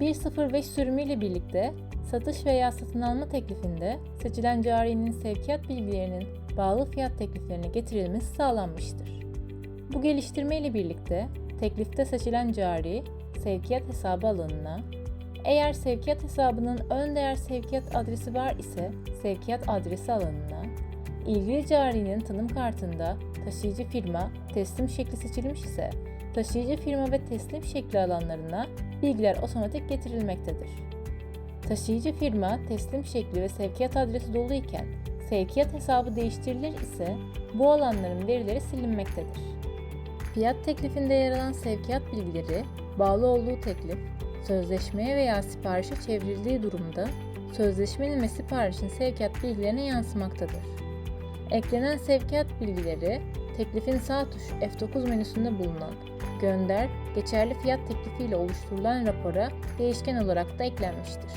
1.05 sürümüyle birlikte satış veya satın alma teklifinde seçilen carinin sevkiyat bilgilerinin bağlı fiyat tekliflerine getirilmesi sağlanmıştır. Bu geliştirme ile birlikte teklifte seçilen cari sevkiyat hesabı alanına, eğer sevkiyat hesabının ön değer sevkiyat adresi var ise sevkiyat adresi alanına, ilgili carinin tanım kartında taşıyıcı firma, teslim şekli seçilmiş ise taşıyıcı firma ve teslim şekli alanlarına bilgiler otomatik getirilmektedir. Taşıyıcı firma, teslim şekli ve sevkiyat adresi dolu iken sevkiyat hesabı değiştirilir ise bu alanların verileri silinmektedir. Fiyat teklifinde yer alan sevkiyat bilgileri, bağlı olduğu teklif, sözleşmeye veya siparişe çevrildiği durumda sözleşmenin ve siparişin sevkiyat bilgilerine yansımaktadır. Eklenen sevkiyat bilgileri, teklifin sağ tuşu F9 menüsünde bulunan Gönder, geçerli fiyat teklifi ile oluşturulan rapora değişken olarak da eklenmiştir.